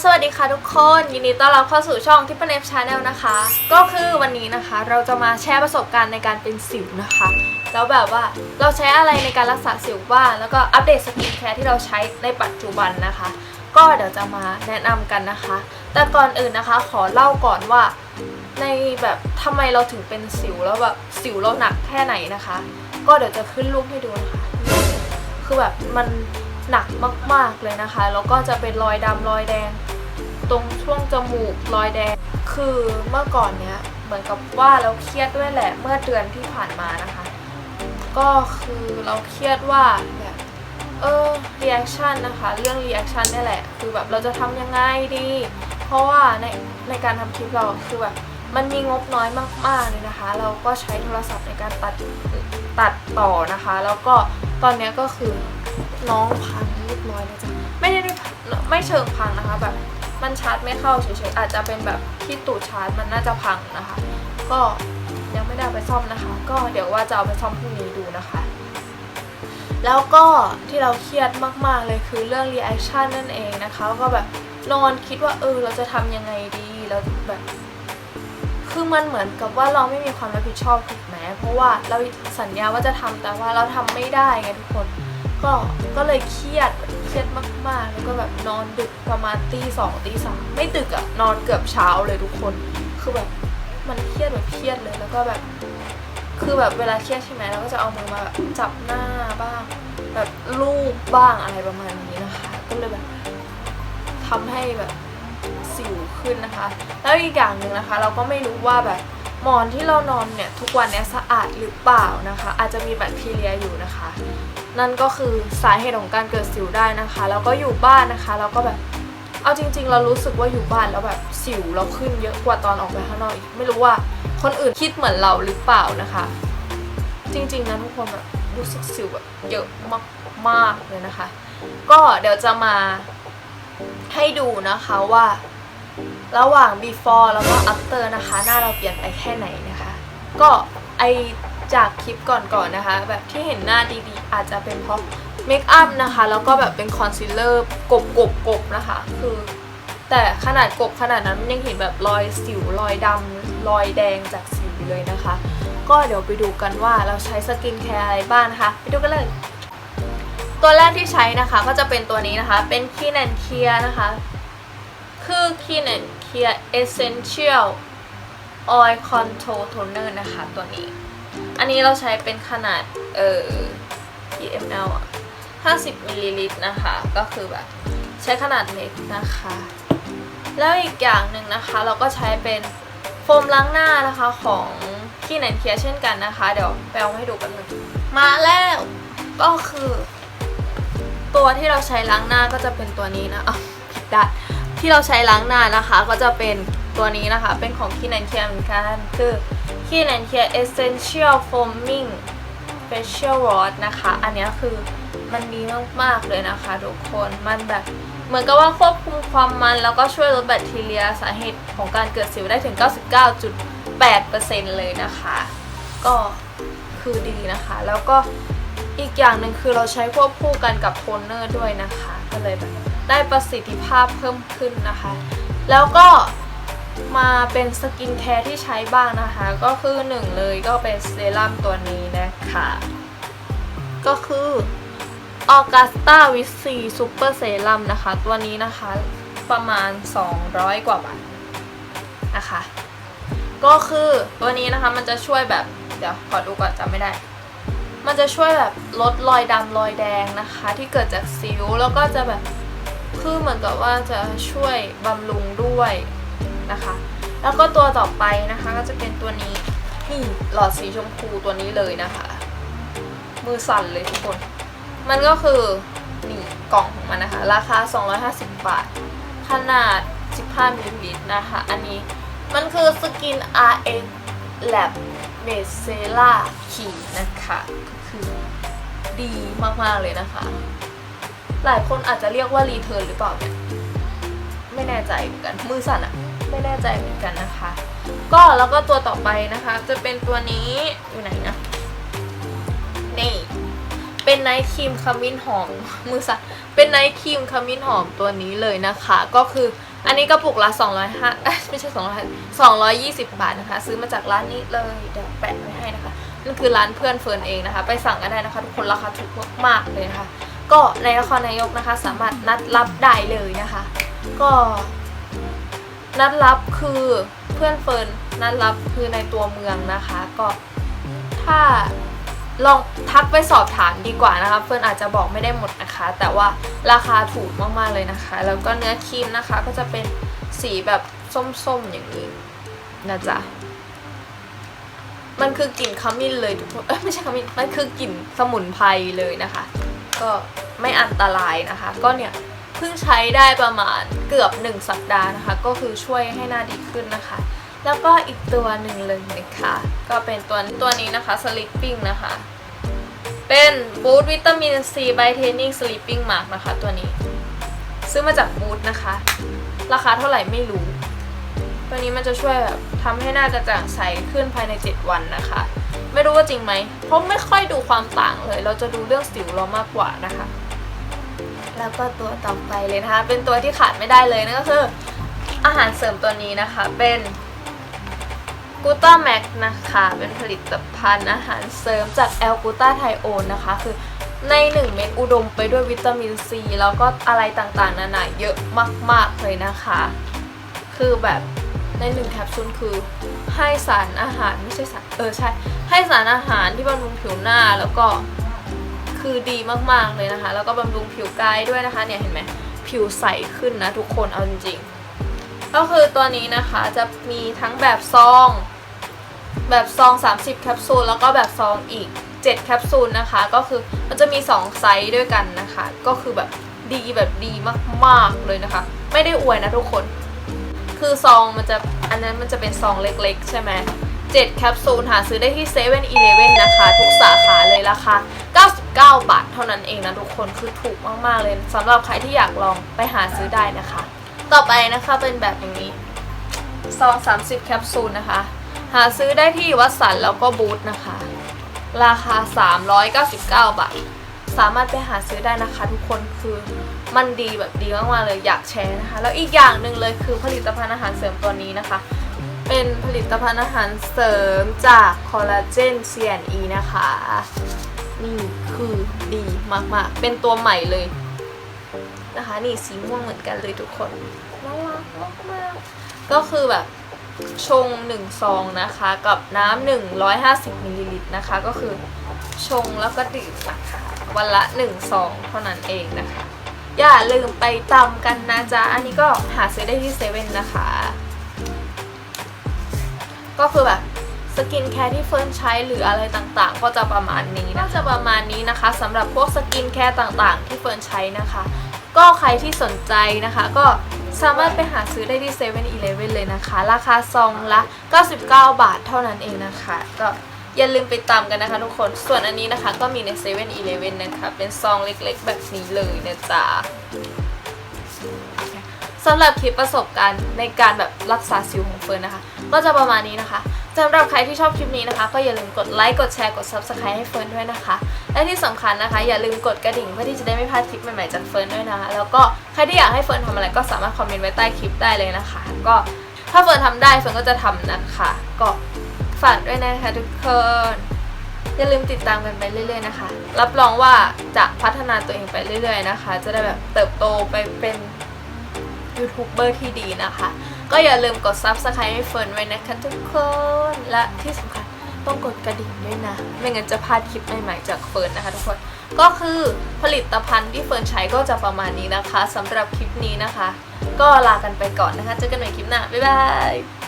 สวัสดีค่ะทุกคน ยินดีต้อนรับเข้าสู่ช่องทิปเปิลเอฟชาแนลนะคะ ก็คือวันนี้นะคะ เราจะมาแชร์ประสบการณ์ในการเป็นสิวนะคะ แล้วแบบว่าเราใช้อะไรในการรักษาสิวบ้างแล้วก็อัปเดตสกินแคร์ที่เราใช้ในปัจจุบันนะคะ ก็เดี๋ยวจะมาแนะนำกันนะคะ แต่ก่อนอื่นนะคะ ขอเล่าก่อนว่าในแบบทำไมเราถึงเป็นสิวแล้วแบบสิวเราหนักแค่ไหนนะคะ ก็เดี๋ยวจะขึ้นรูปให้ดูนะคะ คือแบบมัน หนักมากๆเลยนะคะ แล้วก็จะเป็นรอยดำรอยแดง ตรงช่วงจมูกรอยแดง คือเมื่อก่อนเนี้ยเหมือนกับว่าเราเครียดด้วยแหละเมื่อเดือนที่ผ่านมานะคะ ก็คือเราเครียดว่าแบบเออ reaction นะคะ เรื่อง reaction เนี่แหละ คือแบบเราจะทำยังไงดี เพราะว่าในในการทำคลิปเราคือแบบมันมีงบน้อยมากๆเลยนะคะ เราก็ใช้โทรศัพท์ในการตัดตัดต่อนะคะ แล้วก็ตอนนี้ก็คือ น้องพังเรียบร้อยแล้วจ้ะไม่ได้ไม่เชิงพังนะคะแบบมันชาร์จไม่เข้าเฉยๆอาจจะเป็นแบบที่ตูดชาร์จมันน่าจะพังนะคะ ก็ยังไม่ได้ไปซ่อมนะคะ ก็เดี๋ยวว่าจะเอาไปซ่อมพรุ่งนี้ดูนะคะ แล้วก็ที่เราเครียดมากๆเลยคือเรื่อง reaction นั่นเองนะคะก็แบบนอนคิดว่าเออเราจะทำยังไงดีแล้วแบบคือมันเหมือนกับว่าเราไม่มีความรับผิดชอบถูกไหมเพราะว่าเราสัญญาว่าจะทำแต่ว่าเราทำไม่ได้ไงทุกคน ก็ก็เลยเครียดเครียดมากๆ แล้วก็แบบนอนดึกประมาณตีสองตีสามไม่ดึกอะนอนเกือบเช้าเลยทุกคน คือแบบมันเครียดแบบเครียดเลยแล้วก็แบบ คือแบบเวลาเครียดใช่ไหมเราก็จะเอามือมาแบบจับหน้าบ้าง แบบลูบบ้างอะไรประมาณนี้นะคะ ก็เลยแบบทำให้แบบสิวขึ้นนะคะ แล้วอีกอย่างหนึ่งนะคะ เราก็ไม่รู้ว่าแบบหมอนที่เรานอนเนี่ยทุกวันเนี้ยสะอาดหรือเปล่านะคะ อาจจะมีแบคทีเรียอยู่นะคะ นั่นก็คือสาเหตุของการเกิดสิวได้นะคะ แล้วก็อยู่บ้านนะคะ แล้วก็แบบเอาจริง ๆ เรารู้สึกว่าอยู่บ้านแล้วแบบสิวเราขึ้นเยอะกว่าตอนออกไปข้างนอกอีกไม่รู้ว่าคนอื่นคิดเหมือนเราหรือเปล่านะคะ จริง ๆนะทุกคนแบบรู้สึกสิวแบบเยอะมากๆเลยนะคะ ก็เดี๋ยวจะมาให้ดูนะคะว่า ระหว่าง before แล้วก็ after นะคะ หน้าเราเปลี่ยนไปแค่ไหนนะคะ ก็ไอ จากคลิปก่อนๆนะคะ แบบที่เห็นหน้าดีๆ อาจจะเป็นเพราะเมคอัพนะคะ แล้วก็แบบเป็นคอนซีลเลอร์กบกบกบนะคะ คือ แต่ขนาดกบขนาดนั้นมันยังเห็นแบบรอยสิวรอยดำรอยแดงจากสิวเลยนะคะ ก็เดี๋ยวไปดูกันว่าเราใช้สกินแคร์อะไรบ้างนะคะ ไปดูกันเลยตัวแรกที่ใช้นะคะก็จะเป็นตัวนี้นะคะ เป็น Clean and Clear นะคะ คือ Clean and Clear Essential Oil Control Toner นะคะตัวนี้ อันนี้เราใช้เป็นขนาดเอ่อ PML อะ50มิลลิลิตรนะคะ ก็คือแบบใช้ขนาดเล็กนะคะ แล้วอีกอย่างหนึ่งนะคะ เราก็ใช้เป็นโฟมล้างหน้านะคะของที่แนนเคียเช่นกันนะคะ เดี๋ยวไปเอาให้ดูกันหนึ่งมาแล้วก็คือ ตัวที่เราใช้ล้างหน้าก็จะเป็นตัวนี้นะอะผิดด้านที่เราใช้ล้างหน้านะคะ ก็จะเป็น ตัวนี้นะคะ เป็นของที่แนนเคียเหมือนกัน คือที่แนนเคีย Essential Foaming Facial Wash นะคะ อันนี้คือมันดีมากๆเลยนะคะทุกคนมันแบบเหมือนกับว่าควบคุมความมันแล้วก็ช่วยลดแบคทีเรียสาเหตุของการเกิดสิวได้ถึง 99.8%เลยนะคะ ก็คือดีนะคะ แล้วก็อีกอย่างหนึ่งคือเราใช้ควบคู่กันกับโทนเนอร์ด้วยนะคะ ก็เลยแบบได้ประสิทธิภาพเพิ่มขึ้นนะคะ แล้วก็ มาเป็นสกินแคร์ที่ใช้บ้างนะคะ ก็คือหนึ่งเลยก็เป็นเซรั่มตัวนี้นะคะ ก็คือออกัสตาวิซีซูเปอร์เซรั่มนะคะ ตัวนี้นะคะประมาณ 200 กว่าบาทนะคะก็คือตัวนี้นะคะมันจะช่วยแบบ เดี๋ยวขอดูก่อนจำไม่ได้ มันจะช่วยแบบลดรอยดำรอยแดงนะคะ ที่เกิดจากสิวแล้วก็จะแบบคือเหมือนกับว่าจะช่วยบำรุงด้วย นะคะ แล้วก็ตัวต่อไปนะคะก็จะเป็นตัวนี้นี่หลอดสีชมพูตัวนี้เลยนะคะ มือสั่นเลยทุกคน มันก็คือนี่กล่องของมันนะคะ ราคา 250 บาท ขนาด 15มิลลิลิตรนะคะ อันนี้มันคือสกิน RX Lab m e c e l a ขีนะคะก็คือดีมาก ๆ เลยนะคะ หลายคนอาจจะเรียกว่ารีเทิร์นหรือเปล่าเนี่ย ไม่แน่ใจเหมือนกัน มือสั่นอะ ไม่แน่ใจเหมือนกันนะคะ ก็แล้วก็ตัวต่อไปนะคะ จะเป็นตัวนี้อยู่ไหนนะนี่เป็นไนท์ครีมขมิ้นหอมมือสั่นเป็นไนท์ครีมขมิ้นหอมตัวนี้เลยนะคะ ก็คืออันนี้กระปุกละ205ไม่ใช่200 220 บาทนะคะ ซื้อมาจากร้านนี้เลยเดี๋ยวแปะไว้ให้นะคะนั่นคือร้านเพื่อนเฟิร์นเองนะคะ ไปสั่งกันได้นะคะ ทุกคนราคาถูกมากๆเลยนะคะ ก็ในนครนายกนะคะ สามารถนัดรับได้เลยนะคะ ก็ นัดรับคือเพื่อนเฟิร์นนัดรับคือในตัวเมืองนะคะ ก็ถ้าลองทักไปสอบถามดีกว่านะคะ เฟิร์นอาจจะบอกไม่ได้หมดนะคะ แต่ว่าราคาถูกมากๆเลยนะคะ แล้วก็เนื้อครีมนะคะ ก็จะเป็นสีแบบส้มๆอย่างนี้นะจ๊ะมันคือกลิ่นขมิ้นเลยทุกคนเอ้ยไม่ใช่ขมิ้นมันคือกลิ่นสมุนไพรเลยนะคะ ก็ไม่อันตรายนะคะ ก็เนี่ย พิ่งใช้ได้ประมาณเกือบ 1 สัปดาห์นะคะ ก็คือช่วยให้หน้าดีขึ้นนะคะ แล้วก็อีกตัวหนึ่งเลยนะคะก็เป็นตัวตัวนี้นะคะ Sleeping นะคะ เป็นบูตวิตามินซีไบเทนนิ่งสลีปปิ้งมาร์กนะคะตัวนี้ ซื้อมาจากบูตนะคะ ราคาเท่าไหร่ไม่รู้ ตัวนี้มันจะช่วยแบบทำให้หน้ากระจ่างใสขึ้นภายใน 7 วันนะคะ ไม่รู้ว่าจริงไหม เพราะไม่ค่อยดูความต่างเลย เราจะดูเรื่องสิวเรามากกว่านะคะ แล้วก็ตัวต่อไปเลยนะคะ เป็นตัวที่ขาดไม่ได้เลยนั่นก็คือ อาหารเสริมตัวนี้นะคะเป็นกูต้าแม็กนะคะ เป็นผลิตภัณฑ์อาหารเสริมจากแอลกูต้าไทโอนนะคะ คือใน 1 เม็ดอุดมไปด้วยวิตามินซี แล้วก็อะไรต่างๆ นานาเยอะมาก ๆ เลยนะคะ คือแบบในหนึ่งแคปซูลคือให้สารอาหารไม่ใช่สารเออใช่ ให้สารอาหารที่บำรุงผิวหน้าแล้วก็ คือดีมากๆเลยนะคะ แล้วก็บำรุงผิวกายด้วยนะคะเนี่ยเห็นไหมผิวใสขึ้นนะทุกคนเอาจริงๆ ก็คือตัวนี้นะคะจะมีทั้งแบบซอง แบบซอง 30 แคปซูลแล้วก็แบบซองอีก 7 แคปซูลนะคะ ก็คือมันจะมี 2 ไซส์ด้วยกันนะคะ ก็คือแบบดีแบบดีมากๆเลยนะคะ ไม่ได้อวยนะทุกคน คือซองมันจะอันนั้นมันจะเป็นซองเล็กๆ ใช่ไหม 7 แคปซูลหาซื้อได้ที่7 e เ e ่ e อนะคะ ทุกสาขาเลยราคา 99 บาทเท่านั้นเองนะทุกคนคือถูกมาก ๆ เลยสำหรับใครที่อยากลองไปหาซื้อได้นะคะ ต่อไปนะคะเป็นแบบอย่างนี้ซอง30 แคปซูลนะคะ หาซื้อได้ที่วัดสันแล้วก็บูธนะคะ ราคา 399 บาท สามารถไปหาซื้อได้นะคะทุกคนคือมันดีแบบดีมากๆเลยอยากแชร์นะคะ แล้วอีกอย่างหนึ่งเลยคือผลิตภัณฑ์อาหารเสริมตัวนี้นะคะ เป็นผลิตภัณฑ์อาหารเสริมจากคอลลาเจน CNE นะคะ นี่คือดีมากๆ เป็นตัวใหม่เลยนะคะ นี่สีม่วงเหมือนกันเลยทุกคนน่ารักมากๆก็คือแบบชง1ซองนะคะ กับน้ำ150มิลลิลิตรนะคะ ก็คือชงแล้วก็ดื่มนะคะวันละ1ซองเท่านั้นเองนะคะ อย่าลืมไปตำกันนะจ๊ะ อันนี้ก็หาซื้อได้ที่เซเว่นนะคะ ก็คือแบบสกินแคร์ที่เฟิร์นใช้หรืออะไรต่างๆ ก็จะประมาณนี้นะจะประมาณนี้นะคะสำหรับพวกสกินแคร์ต่างๆ ที่เฟิร์นใช้นะคะ ก็ใครที่สนใจนะคะ ก็สามารถไปหาซื้อได้ที่7 e เ e ่ e อเลฟเว่นเลยนะคะ ราคาซองละ 99 บาทเท่านั้นเองนะคะ ก็อย่าลืมไปตามกันนะคะทุกคน ส่วนอันนี้นะคะก็มีใน7 e เ e ่ e อนะคะ เป็นซองเล็กๆ แบบนี้เลยนะจ๊ะสำหรับคลิปประสบการณ์ในการแบบรักษาสิวของเฟิร์นนะคะ ก็จะประมาณนี้นะคะสำหรับใครที่ชอบคลิปนี้นะคะ ก็อย่าลืมกดไลค์กดแชร์กด subscribe ให้เฟิร์นด้วยนะคะ และที่สำคัญนะคะ อย่าลืมกดกระดิ่งเพื่อที่จะได้ไม่พลาดคลิปใหม่ๆจากเฟิร์นด้วยนะคะแล้วก็ใครที่อยากให้เฟิร์นทำอะไรก็สามารถคอมเมนต์ไว้ใต้คลิปได้เลยนะคะ ก็ถ้าเฟิร์นทำได้เฟิร์นก็จะทำนะคะ ก็ฝากด้วยนะคะทุกคนอย่าลืมติดตามกันไปเรื่อย ๆนะคะ รับรองว่าจะพัฒนาตัวเองไปเรื่อย ๆ นะคะ จะได้แบบเติบโตไปเป็นยูทูบเบอร์ที่ดีนะคะ ก็อย่าลืมกด subscribe ให้เฟิร์นไว้นะคะทุกคน และที่สำคัญต้องกดกระดิ่งด้วยนะ ไม่งั้นจะพลาดคลิปใหม่ๆจากเฟิร์นนะคะทุกคน ก็คือผลิตภัณฑ์ที่เฟิร์นใช้ก็จะประมาณนี้นะคะสำหรับคลิปนี้นะคะ ก็ลากันไปก่อนนะคะ เจอกันใหม่คลิปหน้า บ๊ายบาย